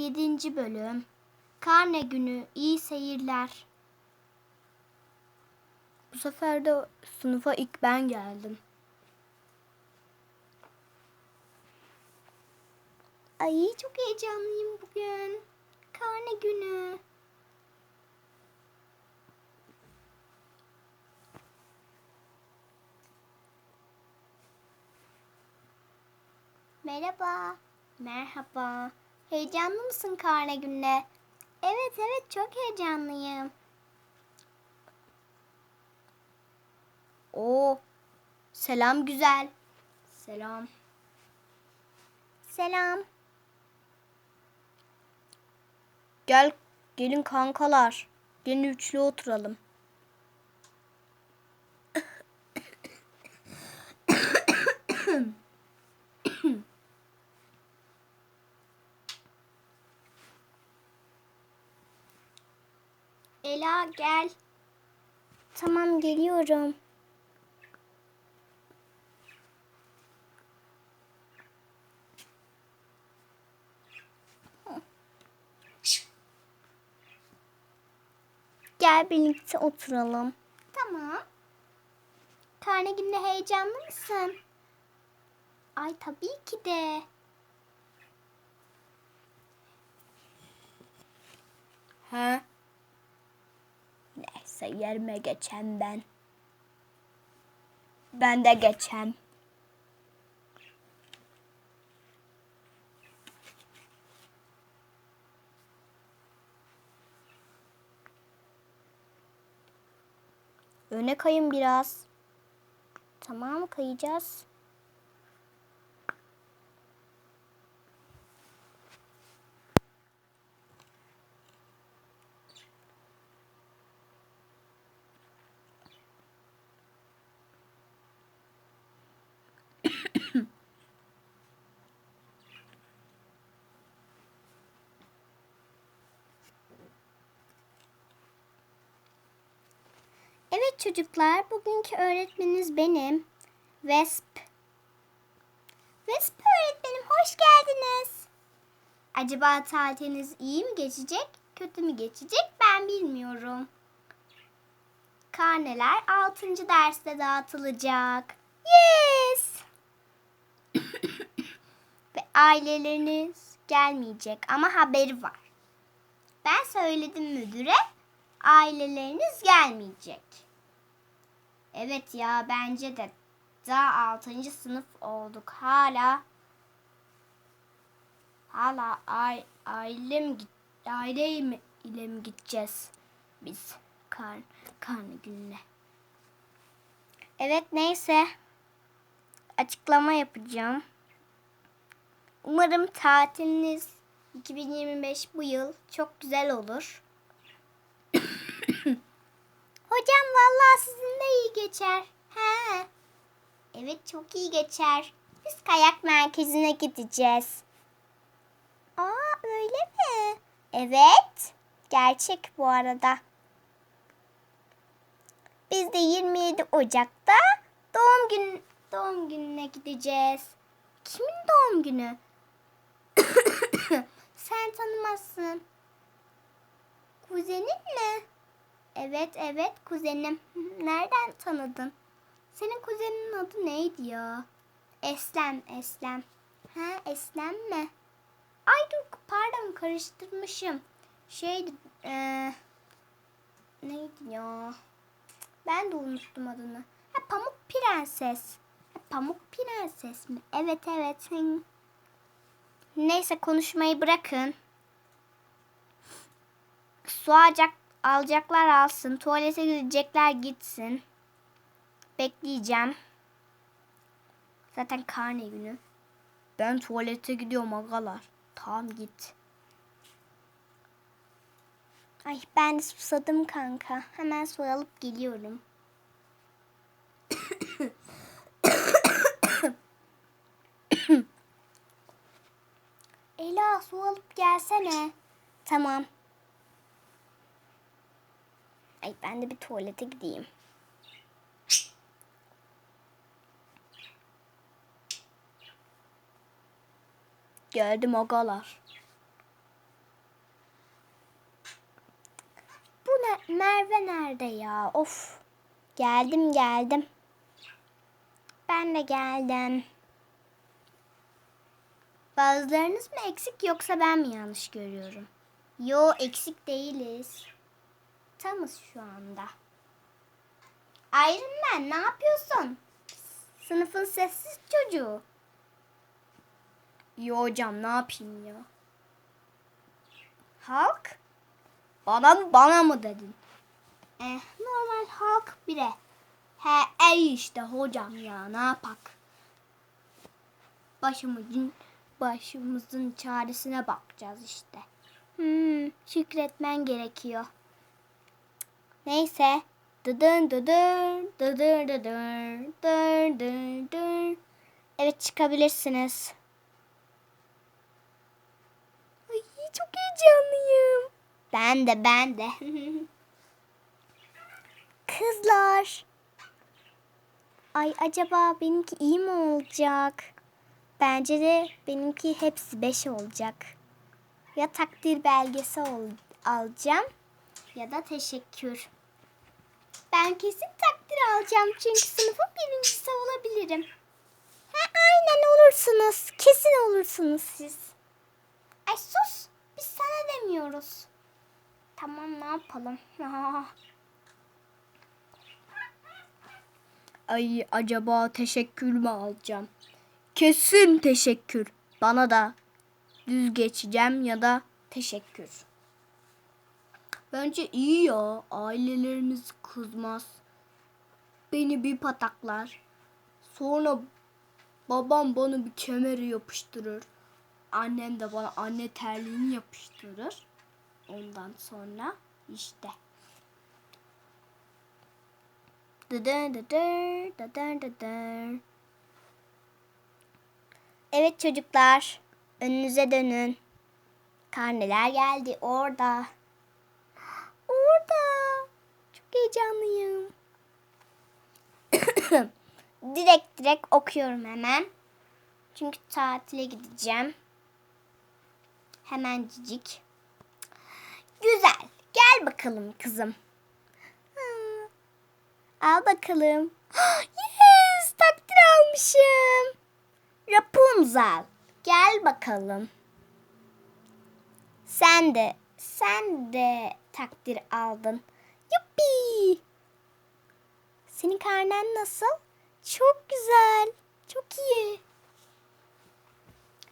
7. bölüm. Karne günü, iyi seyirler. Bu sefer de sınıfa ilk ben geldim. Ay çok heyecanlıyım bugün. Karne günü. Merhaba. Merhaba. Heyecanlı mısın karne gününe? Evet evet çok heyecanlıyım. Oo. Selam güzel. Selam. Selam. Gel gelin kankalar. Gelin üçlü oturalım. Ela gel. Tamam geliyorum. Gel birlikte oturalım. Tamam. Karne gününe heyecanlı mısın? Ay tabii ki de. Ha? Neyse yerime geçen ben. Ben de geçem. Öne kayın biraz. Tamam kayacağız. Evet çocuklar, bugünkü öğretmeniniz benim. Vesp. Vesp öğretmenim, hoş geldiniz. Acaba tatiliniz iyi mi geçecek, kötü mü geçecek ben bilmiyorum. Karneler 6. derste dağıtılacak. Yes! Ve aileleriniz gelmeyecek ama haberi var. Ben söyledim müdüre, aileleriniz gelmeyecek. Evet ya bence de daha 6. sınıf olduk. Hala hala ai- ailem git aile mi ile mi gideceğiz biz kar karne gününe? Evet neyse açıklama yapacağım. Umarım tatiliniz 2025 bu yıl çok güzel olur. Hocam vallahi sizin de iyi geçer. He. Evet çok iyi geçer. Biz kayak merkezine gideceğiz. Aa öyle mi? Evet. Gerçek bu arada. Biz de 27 Ocak'ta doğum gün doğum gününe gideceğiz. Kimin doğum günü? Sen tanımazsın. Kuzenin mi? Evet evet kuzenim. Nereden tanıdın? Senin kuzeninin adı neydi ya? Eslem, Eslem. Ha Eslem mi? Ay dur pardon karıştırmışım. Şeydi eee neydi ya? Ben de unuttum adını. Ha Pamuk Prenses. Ha, Pamuk Prenses mi? Evet evet. Neyse konuşmayı bırakın. Su alacak, alacaklar alsın. Tuvalete gidecekler gitsin. Bekleyeceğim. Zaten karne günü. Ben tuvalete gidiyorum agalar. Tamam git. Ay ben de susadım kanka. Hemen su alıp geliyorum. Ela su alıp gelsene. Tamam. Ay ben de bir tuvalete gideyim. Geldim agalar. Bu ne? Merve nerede ya? Of. Geldim geldim. Ben de geldim. Bazılarınız mı eksik yoksa ben mi yanlış görüyorum? Yo eksik değiliz. Tamız şu anda. Iron Man ne yapıyorsun? Sınıfın sessiz çocuğu. Yo hocam ne yapayım ya? Halk? Bana bana mı dedin? Eh, normal halk bire. He ey işte hocam ya ne yapak? Başımızın başımızın çaresine bakacağız işte. Hmm, şükretmen gerekiyor. Neyse. Dıdın dıdın dıdın dıdın dıdın dıdın dıdın. Evet çıkabilirsiniz. Ay çok heyecanlıyım. Ben de ben de. Kızlar. Ay acaba benimki iyi mi olacak? Bence de benimki hepsi beş olacak. Ya takdir belgesi ol, alacağım ya da teşekkür. Ben kesin takdir alacağım çünkü sınıfın birincisi olabilirim. Ha, aynen olursunuz. Kesin olursunuz siz. Ay sus. Biz sana demiyoruz. Tamam ne yapalım? Ay acaba teşekkür mü alacağım? Kesin teşekkür. Bana da düz geçeceğim ya da teşekkür. Bence iyi ya. Ailelerimiz kızmaz. Beni bir pataklar. Sonra babam bana bir kemeri yapıştırır. Annem de bana anne terliğini yapıştırır. Ondan sonra işte. Evet çocuklar, önünüze dönün. Karneler geldi orada. Orada. Çok heyecanlıyım. direkt direkt okuyorum hemen. Çünkü tatile gideceğim. Hemen cicik. Güzel. Gel bakalım kızım. Al bakalım. Yes! Takdir almışım. Rapunzel. Gel bakalım. Sen de, sen de takdir aldın. Yuppi! Senin karnen nasıl? Çok güzel. Çok iyi.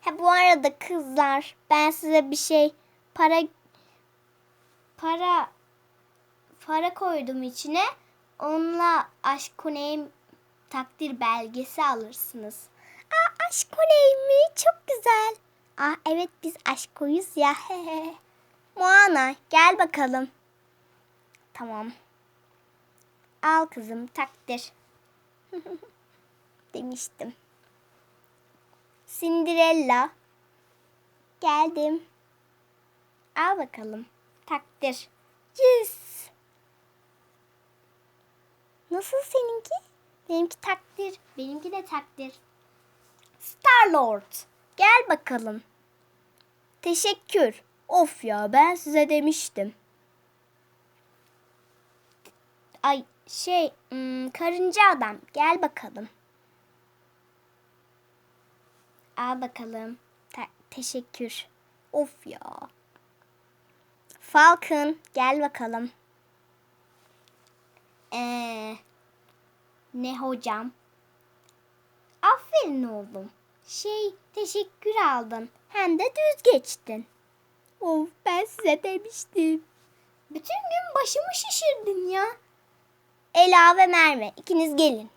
Ha bu arada kızlar ben size bir şey para para para koydum içine. Onunla aşk koneyim takdir belgesi alırsınız. Aa aşk koney mi? Çok güzel. Aa evet biz aşk koyuz ya. Moana gel bakalım. Tamam. Al kızım takdir. Demiştim. Cinderella. Geldim. Al bakalım. Takdir. Yes. Nasıl seninki? Benimki takdir. Benimki de takdir. Star Lord. Gel bakalım. Teşekkür. Of ya ben size demiştim. Ay şey hmm, karınca adam gel bakalım. Al bakalım. Ta- teşekkür. Of ya. Falcon gel bakalım. Ee, ne hocam? Aferin oğlum. Şey teşekkür aldın. Hem de düz geçtin. Of ben size demiştim. Bütün gün başımı şişirdin ya. Ela ve Merve ikiniz gelin.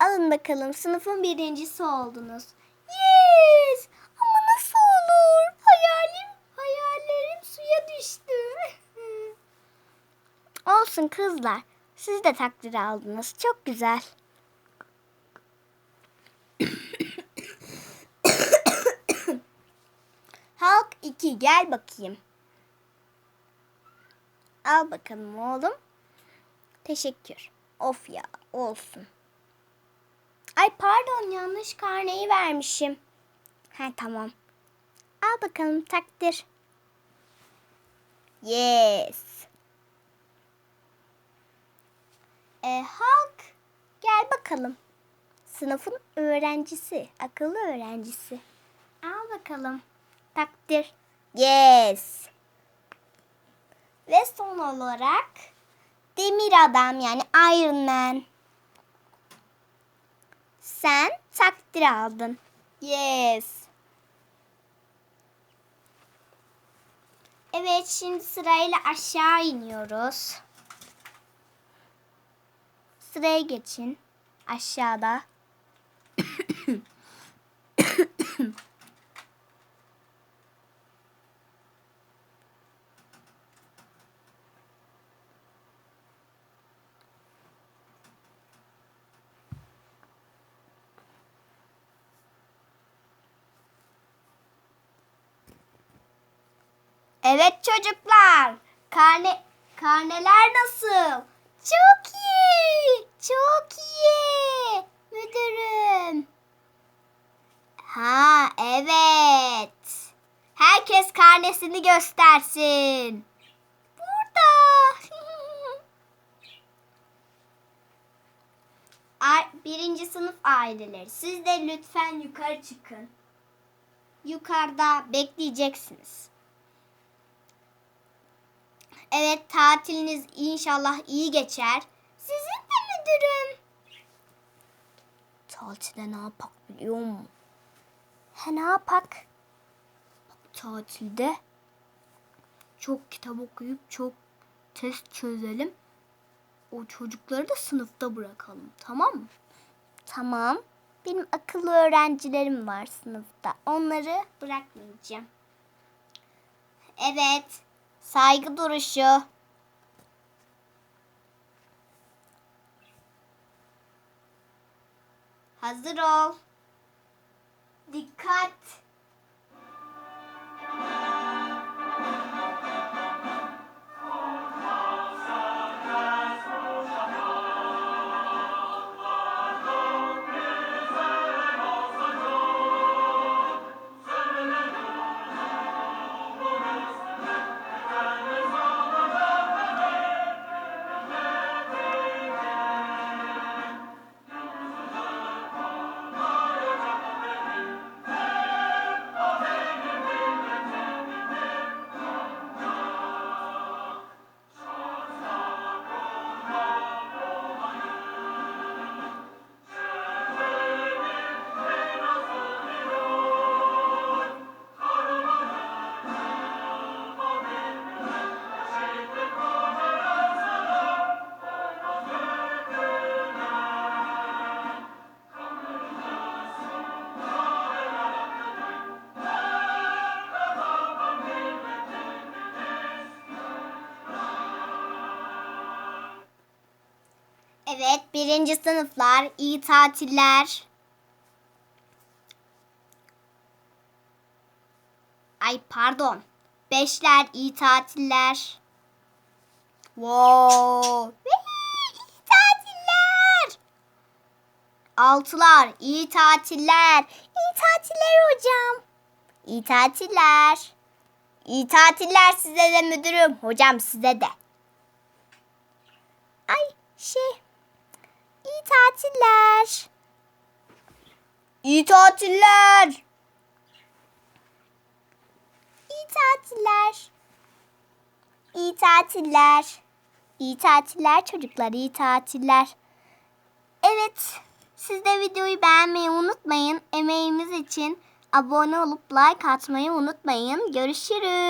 Alın bakalım sınıfın birincisi oldunuz. Yes! Ama nasıl olur? Hayalim, hayallerim suya düştü. Olsun kızlar. Siz de takdir aldınız. Çok güzel. Halk 2 gel bakayım. Al bakalım oğlum. Teşekkür. Of ya olsun. Ay pardon yanlış karneyi vermişim. Ha tamam. Al bakalım takdir. Yes. E, halk gel bakalım. Sınıfın öğrencisi, akıllı öğrencisi. Al bakalım. Takdir. Yes. Ve son olarak demir adam yani Iron Man. Sen takdir aldın. Yes. Evet şimdi sırayla aşağı iniyoruz. Sıraya geçin. Aşağıda. Evet çocuklar. Karne karneler nasıl? Çok iyi. Çok iyi. Müdürüm. Ha evet. Herkes karnesini göstersin. Burada. Birinci sınıf aileleri. Siz de lütfen yukarı çıkın. Yukarıda bekleyeceksiniz. Evet tatiliniz inşallah iyi geçer. Sizin de müdürüm. Tatilde ne yapak biliyor musun? He ne yapak? Bak tatilde çok kitap okuyup çok test çözelim. O çocukları da sınıfta bırakalım tamam mı? Tamam. Benim akıllı öğrencilerim var sınıfta. Onları bırakmayacağım. Evet. Saygı duruşu. Hazır ol. Dikkat. Birinci sınıflar, iyi tatiller. Ay pardon. Beşler, iyi tatiller. Wow. İyi tatiller. Altılar, iyi tatiller. İyi tatiller hocam. İyi tatiller. İyi tatiller size de müdürüm. Hocam size de. Ay şey. İyi tatiller. İyi tatiller. İyi tatiller. İyi tatiller. İyi tatiller çocuklar, iyi tatiller. Evet, siz de videoyu beğenmeyi unutmayın. Emeğimiz için abone olup like atmayı unutmayın. Görüşürüz.